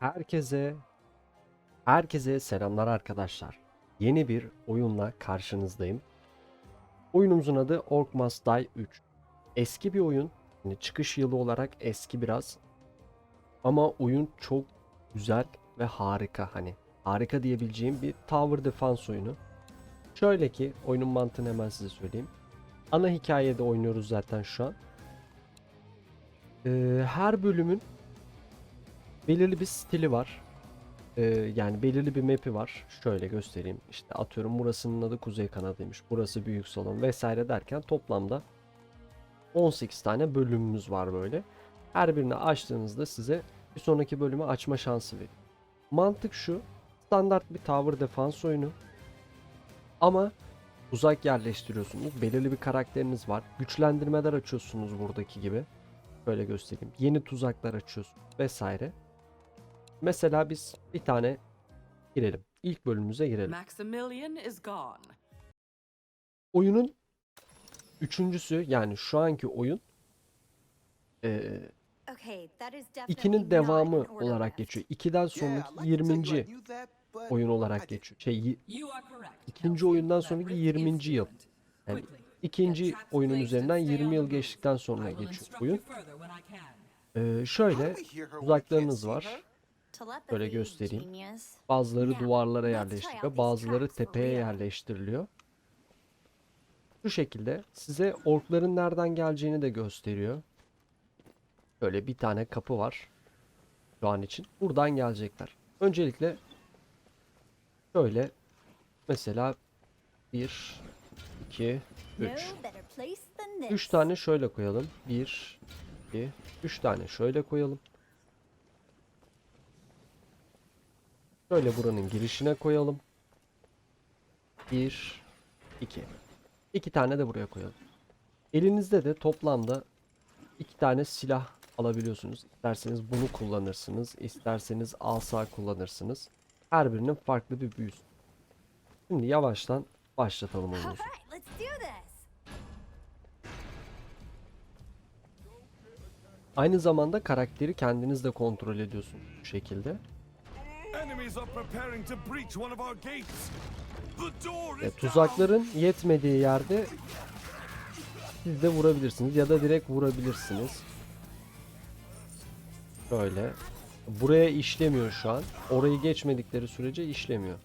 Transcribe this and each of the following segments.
Herkese herkese selamlar arkadaşlar. Yeni bir oyunla karşınızdayım. Oyunumuzun adı Orc Must Die 3. Eski bir oyun. Yani çıkış yılı olarak eski biraz. Ama oyun çok güzel ve harika hani. Harika diyebileceğim bir Tower Defense oyunu. Şöyle ki oyunun mantığını hemen size söyleyeyim. Ana hikayede oynuyoruz zaten şu an. Ee, her bölümün belirli bir stili var. Ee, yani belirli bir map'i var. Şöyle göstereyim. İşte atıyorum burasının adı Kuzey Kanadıymış. Burası büyük salon vesaire derken toplamda 18 tane bölümümüz var böyle. Her birini açtığınızda size bir sonraki bölümü açma şansı veriyor. Mantık şu. Standart bir tower defans oyunu. Ama uzak yerleştiriyorsunuz. Belirli bir karakteriniz var. Güçlendirmeler açıyorsunuz buradaki gibi. Böyle göstereyim. Yeni tuzaklar açıyorsunuz vesaire. Mesela biz bir tane girelim. İlk bölümümüze girelim. Maximilian is gone. Oyunun üçüncüsü yani şu anki oyun e, 2'nin devamı olarak geçiyor. 2'den sonraki 20. oyun olarak geçiyor. Şey, ikinci oyundan sonraki 20. yıl. Yani ikinci oyunun üzerinden 20 yıl geçtikten sonra geçiyor oyun. Ee, şöyle uzaklarınız var. Böyle göstereyim. Bazıları duvarlara yerleştiriliyor, bazıları tepeye yerleştiriliyor. Şu şekilde size orkların nereden geleceğini de gösteriyor. Böyle bir tane kapı var. Şu an için. Buradan gelecekler. Öncelikle şöyle mesela 1 2 3 No better place than this. 3 tane şöyle koyalım. 1 2 3 tane şöyle koyalım. Şöyle buranın girişine koyalım. 1 2 2 tane de buraya koyalım. Elinizde de toplamda 2 tane silah alabiliyorsunuz. İsterseniz bunu kullanırsınız, isterseniz asa kullanırsınız. Her birinin farklı bir büyüsü. Şimdi yavaştan başlatalım oyunumuzu. Aynı zamanda karakteri kendiniz de kontrol ediyorsunuz bu şekilde. Door E, tuzakların yetmediği yerde siz de vurabilirsiniz ya da direkt vurabilirsiniz. Şöyle. Buraya işlemiyor şu an. Orayı geçmedikleri sürece işlemiyor.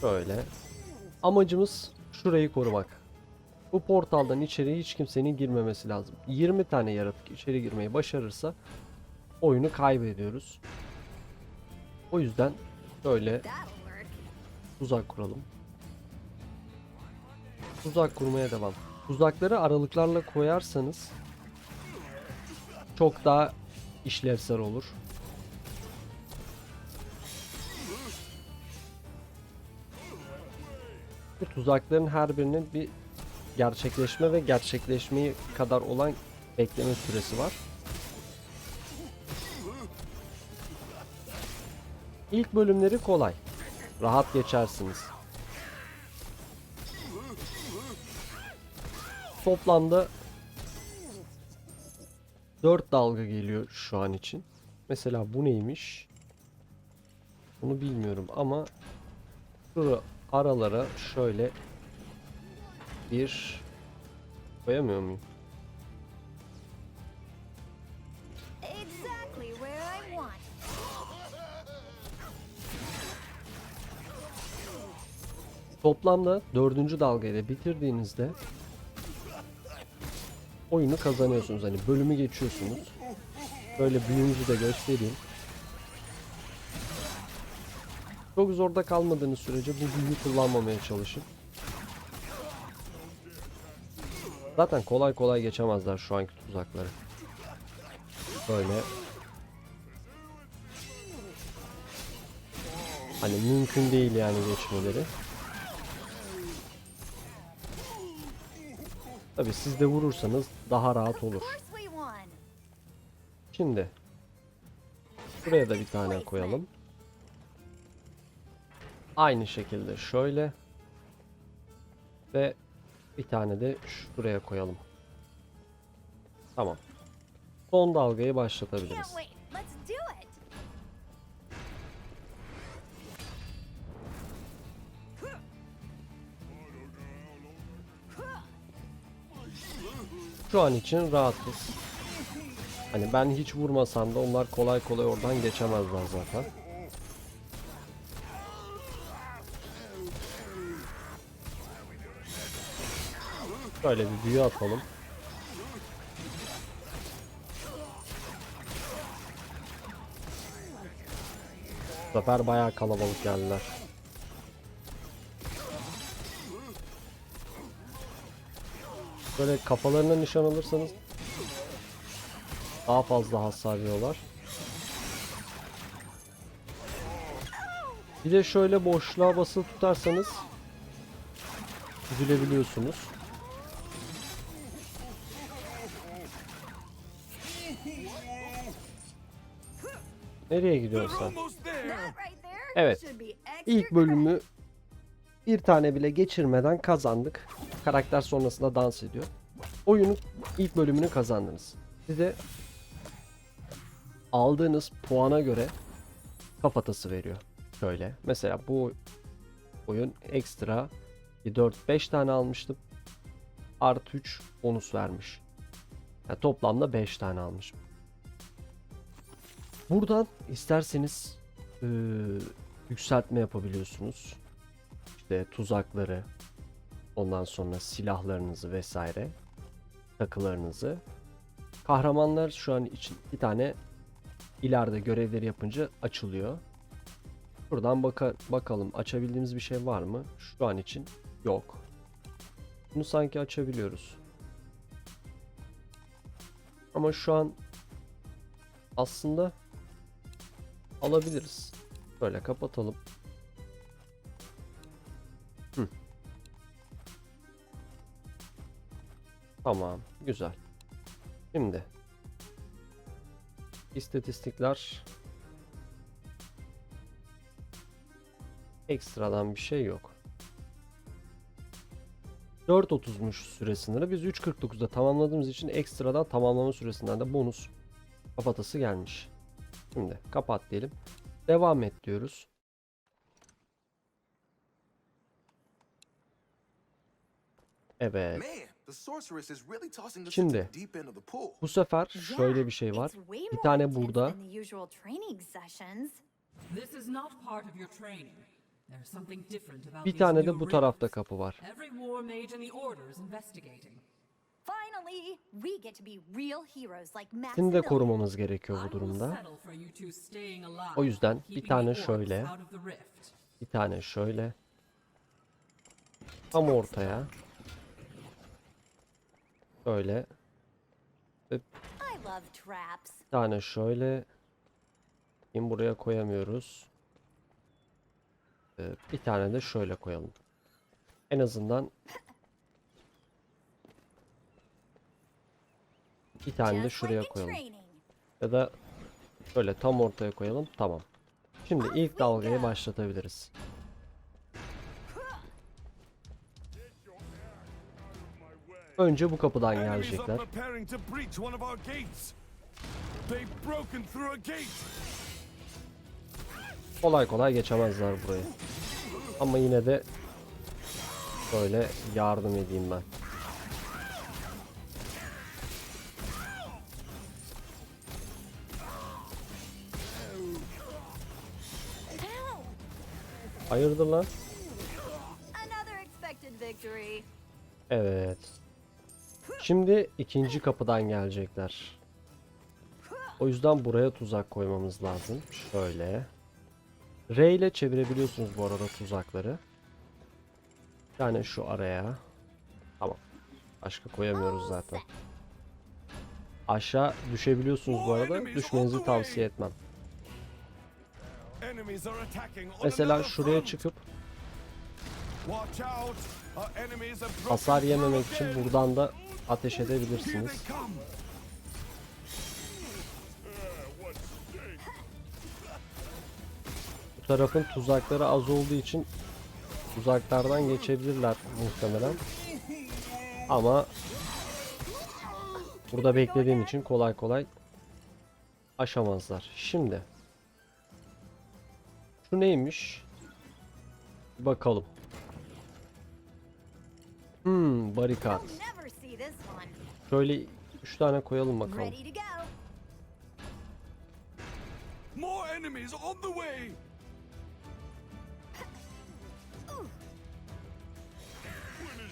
Şöyle. Amacımız şurayı korumak. Bu portaldan içeri hiç kimsenin girmemesi lazım. 20 tane yaratık içeri girmeyi başarırsa oyunu kaybediyoruz. O yüzden böyle tuzak kuralım. Tuzak kurmaya devam. Tuzakları aralıklarla koyarsanız çok daha işlevsel olur. Bu tuzakların her birinin bir gerçekleşme ve gerçekleşmeyi kadar olan bekleme süresi var. İlk bölümleri kolay. Rahat geçersiniz. Toplamda 4 dalga geliyor şu an için. Mesela bu neymiş? Bunu bilmiyorum ama şura aralara şöyle bir koyamıyor muyum? Toplamda dördüncü dalgayı da bitirdiğinizde oyunu kazanıyorsunuz. Hani bölümü geçiyorsunuz. Böyle büyüğünüzü de göstereyim. Çok zorda kalmadığınız sürece bu büyüyü kullanmamaya çalışın. Zaten kolay kolay geçemezler şu anki tuzakları. Böyle. Hani mümkün değil yani geçmeleri. Tabi siz de vurursanız daha rahat olur. Şimdi buraya da bir tane koyalım. Aynı şekilde şöyle ve bir tane de şuraya koyalım. Tamam. Son dalgayı başlatabiliriz. Şu an için rahatız. Hani ben hiç vurmasam da onlar kolay kolay oradan geçemezler zaten. Şöyle bir büyü atalım. Bu sefer bayağı kalabalık geldiler. Böyle kafalarına nişan alırsanız daha fazla hasar. Bir de şöyle boşluğa basılı tutarsanız üzülebiliyorsunuz. Nereye there Evet. İlk bölümü bir tane bile geçirmeden kazandık. Karakter sonrasında dans ediyor. Oyunun ilk bölümünü kazandınız. Size aldığınız puana göre kafatası veriyor. Şöyle. Mesela bu oyun ekstra 4-5 tane almıştım. Artı 3 bonus vermiş. Yani toplamda 5 tane almışım. Buradan isterseniz eee, yükseltme yapabiliyorsunuz. İşte tuzakları, ondan sonra silahlarınızı vesaire, takılarınızı. Kahramanlar şu an için bir tane ileride görevleri yapınca açılıyor. Buradan baka bakalım açabildiğimiz bir şey var mı? Şu an için yok. Bunu sanki açabiliyoruz. Ama şu an aslında alabiliriz. Böyle kapatalım. Tamam, güzel. Şimdi istatistikler ekstradan bir şey yok. 4.30'muş süre sınırı. Biz 3.49'da tamamladığımız için ekstradan tamamlama süresinden de bonus kafatası gelmiş. Şimdi kapat diyelim. Devam et diyoruz. Evet. Man, the sorceress is really tossing us Şimdi. Bu sefer şöyle bir şey var. Bir tane burada. Bir tane de bu tarafta kapı var. Seni de korumamız gerekiyor bu durumda. O yüzden bir tane şöyle. Bir tane şöyle. Tam ortaya. Şöyle. Bir tane şöyle. Kim buraya koyamıyoruz. Ee, bir tane de şöyle koyalım. En azından bir tane de şuraya koyalım. Ya da şöyle tam ortaya koyalım. Tamam. Şimdi ilk dalgayı başlatabiliriz. Önce bu kapıdan gelecekler. Kolay kolay geçemezler burayı. Ama yine de böyle yardım edeyim ben. Hayırdır lan? Evet. Şimdi ikinci kapıdan gelecekler. O yüzden buraya tuzak koymamız lazım. Şöyle. R ile çevirebiliyorsunuz bu arada tuzakları. Tane şu araya. Tamam. Başka koyamıyoruz zaten. Aşağı düşebiliyorsunuz bu arada. Düşmenizi tavsiye etmem. Mesela şuraya çıkıp hasar yememek için buradan da ateş edebilirsiniz. Bu tarafın tuzakları az olduğu için tuzaklardan geçebilirler muhtemelen. Ama burada beklediğim için kolay kolay aşamazlar. Şimdi şu neymiş? Bakalım. Hmm, barikat. Şöyle 3 tane koyalım bakalım. More enemies on the way.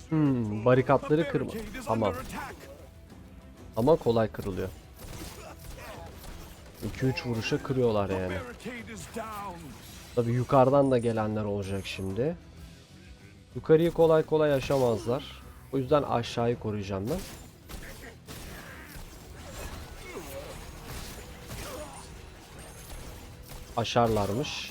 Hmm, barikatları kırma. Tamam. Ama kolay kırılıyor. 2-3 vuruşa kırıyorlar yani. Tabi yukarıdan da gelenler olacak şimdi. Yukarıyı kolay kolay aşamazlar. O yüzden aşağıyı koruyacağım ben. Aşarlarmış.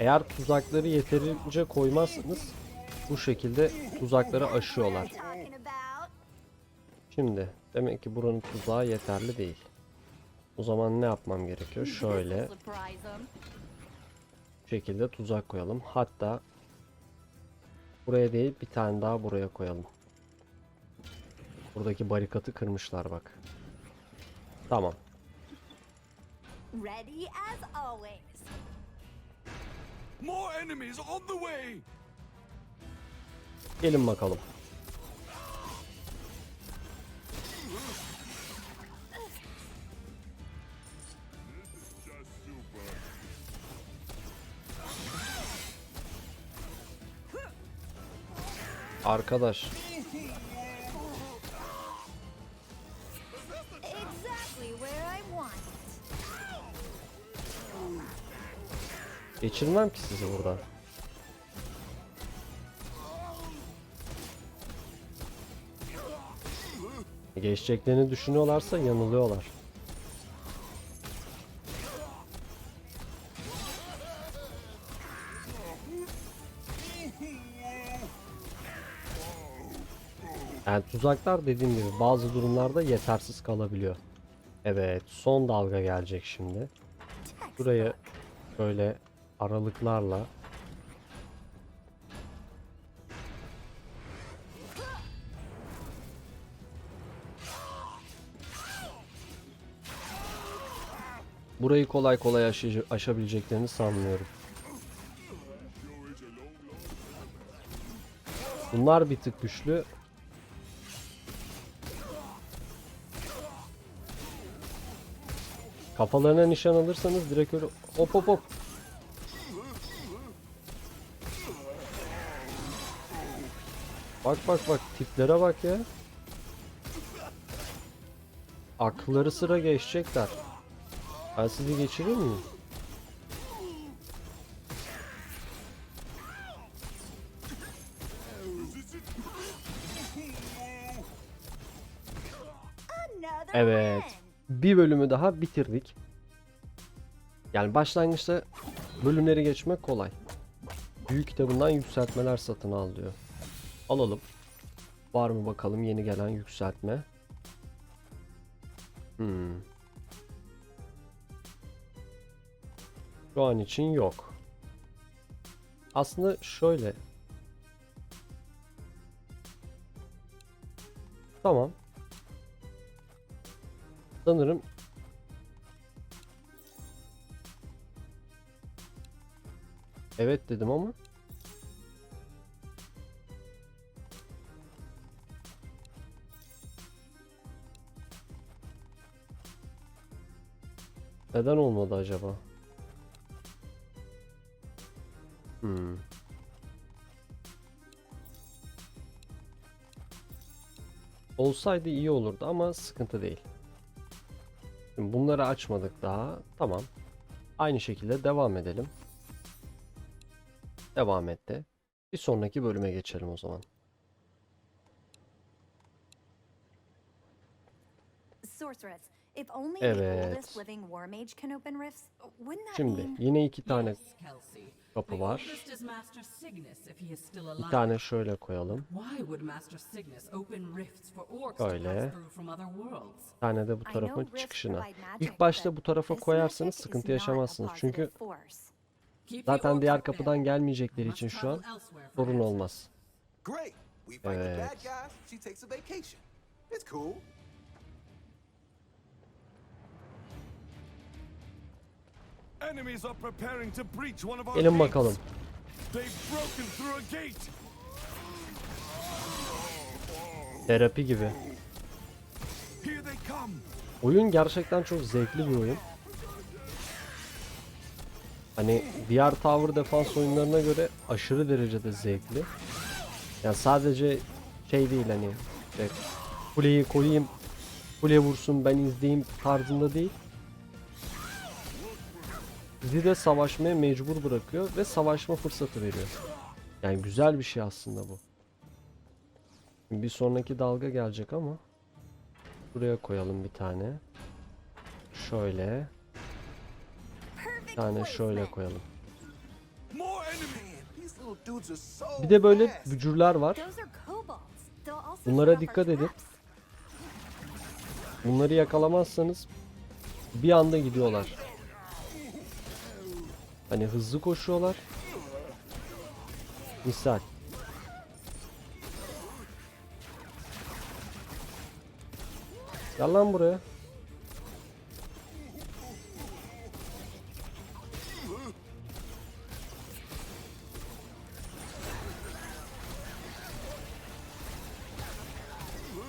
Eğer tuzakları yeterince koymazsanız bu şekilde tuzakları aşıyorlar. Şimdi demek ki buranın tuzağı yeterli değil. O zaman ne yapmam gerekiyor? Şöyle them. bu şekilde tuzak koyalım. Hatta buraya değil bir tane daha buraya koyalım. Buradaki barikatı kırmışlar bak. Tamam. Ready as always. More enemies on the way. Gelin bakalım. Arkadaş geçirmem ki sizi buradan. Geçeceklerini düşünüyorlarsa yanılıyorlar. Yani tuzaklar dediğim gibi bazı durumlarda yetersiz kalabiliyor. Evet, son dalga gelecek şimdi. Burayı böyle aralıklarla Burayı kolay kolay aşı- aşabileceklerini sanmıyorum. Bunlar bir tık güçlü. Kafalarına nişan alırsanız direkt öyle hop hop hop. Bak bak bak tiplere bak ya. Akılları sıra geçecekler. Ben sizi geçireyim mi? Evet. Bir bölümü daha bitirdik. Yani başlangıçta bölümleri geçmek kolay. Büyük kitabından yükseltmeler satın al diyor. Alalım. Var mı bakalım yeni gelen yükseltme. Hmm. Şu an için yok. Aslında şöyle. Tamam. Sanırım Evet dedim ama Neden olmadı acaba? Hmm. Olsaydı iyi olurdu ama sıkıntı değil. Şimdi bunları açmadık daha. Tamam. Aynı şekilde devam edelim. Devam et de. Bir sonraki bölüme geçelim o zaman. Sorceress, Evet. oldest living war mage can open rifts, wouldn't that Şimdi mean yine iki tane kapı var. oldest is Master Cygnus if he is still Bir alive. tane şöyle koyalım. Why would Master Cygnus open rifts for orcs Böyle. Bir tane de bu I tarafın know rifts çıkışına. İlk başta bu tarafa koyarsanız sıkıntı yaşamazsınız. Çünkü zaten diğer kapıdan gelmeyecekleri için şu an sorun olmaz. Evet. Enemies are preparing to breach one of our Gelin bakalım. They've broken through a gate. Terapi gibi. Here they come. Oyun gerçekten çok zevkli bir oyun. Hani diğer tower defans oyunlarına göre aşırı derecede zevkli. Yani sadece şey değil hani işte kuleyi koyayım, kule vursun ben izleyeyim tarzında değil. Bizi de savaşmaya mecbur bırakıyor ve savaşma fırsatı veriyor. Yani güzel bir şey aslında bu. Bir sonraki dalga gelecek ama buraya koyalım bir tane. Şöyle. Bir tane şöyle koyalım. Bir de böyle bücürler var. Bunlara dikkat edin. Bunları yakalamazsanız bir anda gidiyorlar. Hani hızlı koşuyorlar. Misal. Gel lan buraya.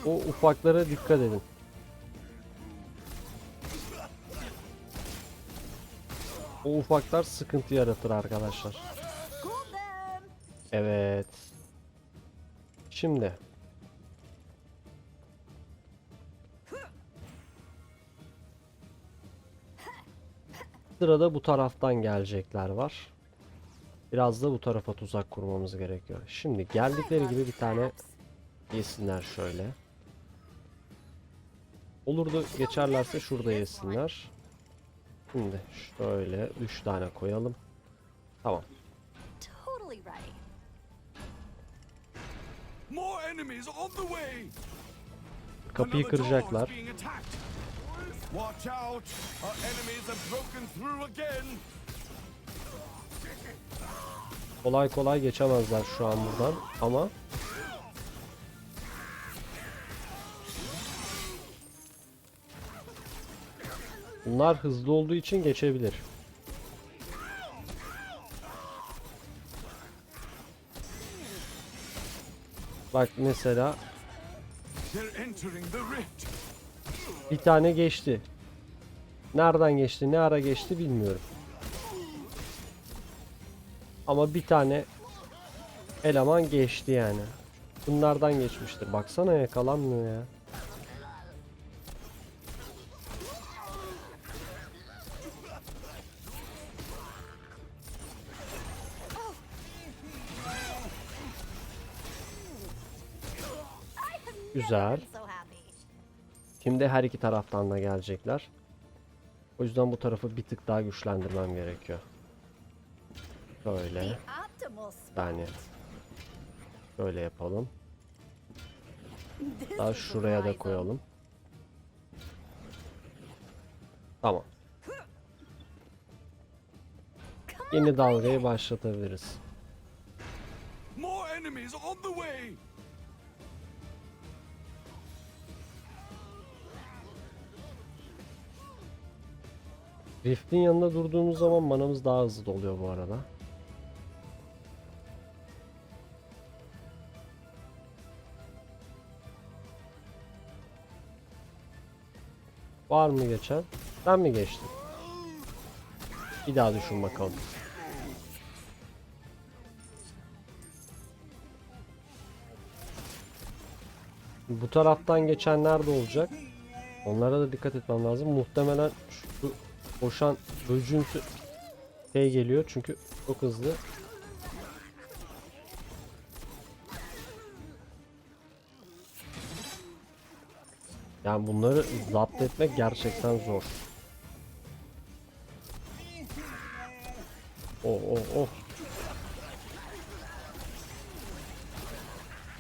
O ufaklara dikkat edin. O ufaklar sıkıntı yaratır arkadaşlar. Evet. Şimdi. Sırada bu taraftan gelecekler var. Biraz da bu tarafa tuzak kurmamız gerekiyor. Şimdi geldikleri gibi bir tane yesinler şöyle. Olur da geçerlerse şurada yesinler. Şimdi şöyle 3 tane koyalım. Tamam. Totally ready. More enemies on the way. Kapıyı kıracaklar. being attacked. Watch out. Our enemies have broken through again. Kolay kolay geçemezler şu an buradan ama Bunlar hızlı olduğu için geçebilir. Bak mesela bir tane geçti. Nereden geçti, ne ara geçti bilmiyorum. Ama bir tane eleman geçti yani. Bunlardan geçmiştir. Baksana yakalanmıyor ya. Güzel. Şimdi her iki taraftan da gelecekler. O yüzden bu tarafı bir tık daha güçlendirmem gerekiyor. Böyle. Yani şöyle yapalım. Daha şuraya da koyalım. Tamam. Yeni dalgayı başlatabiliriz. Rift'in yanında durduğumuz zaman manamız daha hızlı doluyor bu arada. Var mı geçen? Ben mi geçtim? Bir daha düşün bakalım. Bu taraftan geçenler de olacak. Onlara da dikkat etmem lazım. Muhtemelen şu koşan böcüntü şey geliyor çünkü çok hızlı. Yani bunları zapt etmek gerçekten zor. Oh oh oh.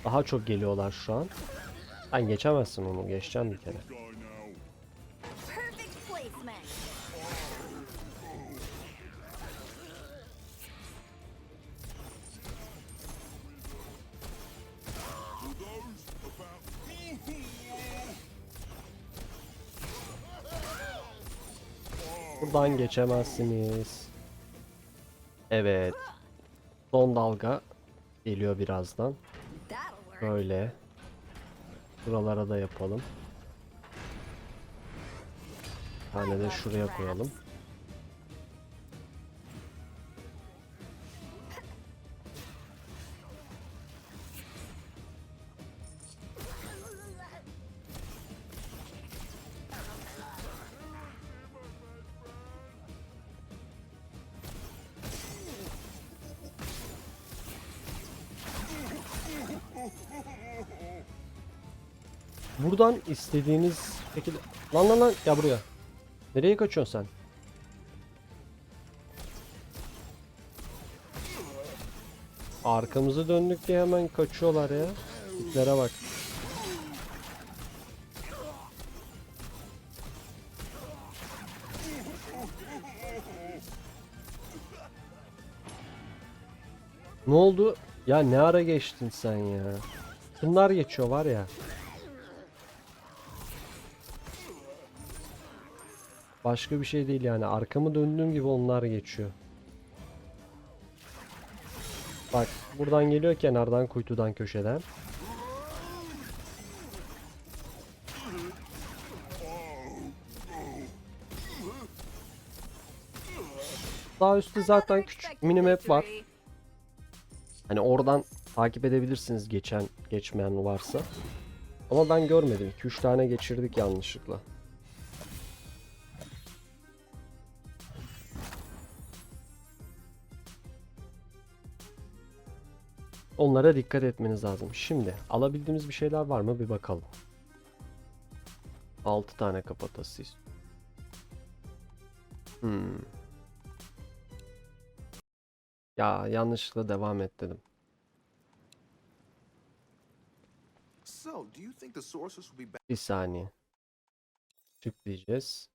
Daha çok geliyorlar şu an. Sen geçemezsin onu. Geçeceğim bir kere. Buradan geçemezsiniz. Evet. Son dalga geliyor birazdan. Böyle. Buralara da yapalım. Bir tane de şuraya koyalım. Buradan istediğiniz şekilde... Lan lan lan ya buraya. Nereye kaçıyorsun sen? Arkamızı döndük diye hemen kaçıyorlar ya. Tiplere bak. Ne oldu? Ya ne ara geçtin sen ya? Bunlar geçiyor var ya. Başka bir şey değil yani. Arkamı döndüğüm gibi onlar geçiyor. Bak buradan geliyor kenardan kuytudan köşeden. Sağ üstte zaten küçük mini map var. Hani oradan takip edebilirsiniz geçen geçmeyen varsa. Ama ben görmedim. 2-3 tane geçirdik yanlışlıkla. Onlara dikkat etmeniz lazım. Şimdi alabildiğimiz bir şeyler var mı bir bakalım. 6 tane kafatası Hmm. Ya yanlışlıkla devam et dedim. Bir saniye. Çık diyeceğiz.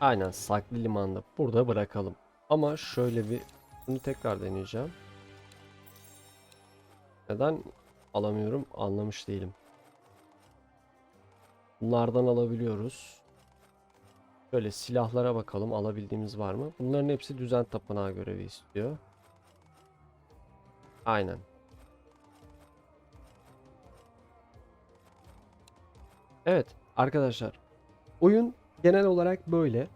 Aynen saklı limanda burada bırakalım. Ama şöyle bir bunu tekrar deneyeceğim. Neden alamıyorum anlamış değilim. Bunlardan alabiliyoruz. Şöyle silahlara bakalım alabildiğimiz var mı? Bunların hepsi düzen tapınağı görevi istiyor. Aynen. Evet arkadaşlar. Oyun genel olarak böyle.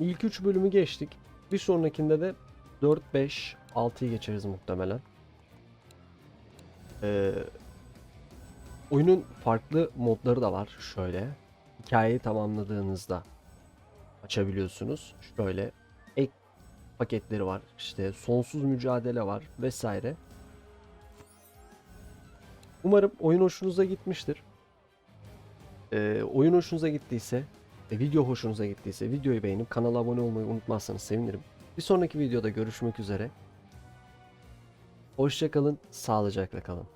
İlk 3 bölümü geçtik. Bir sonrakinde de 4, 5, 6'yı geçeriz muhtemelen. Ee, oyunun farklı modları da var. Şöyle. Hikayeyi tamamladığınızda açabiliyorsunuz. Şöyle ek paketleri var. İşte sonsuz mücadele var vesaire. Umarım oyun hoşunuza gitmiştir. Ee, oyun hoşunuza gittiyse ve video hoşunuza gittiyse videoyu beğenip kanala abone olmayı unutmazsanız sevinirim. Bir sonraki videoda görüşmek üzere. Hoşçakalın, sağlıcakla kalın.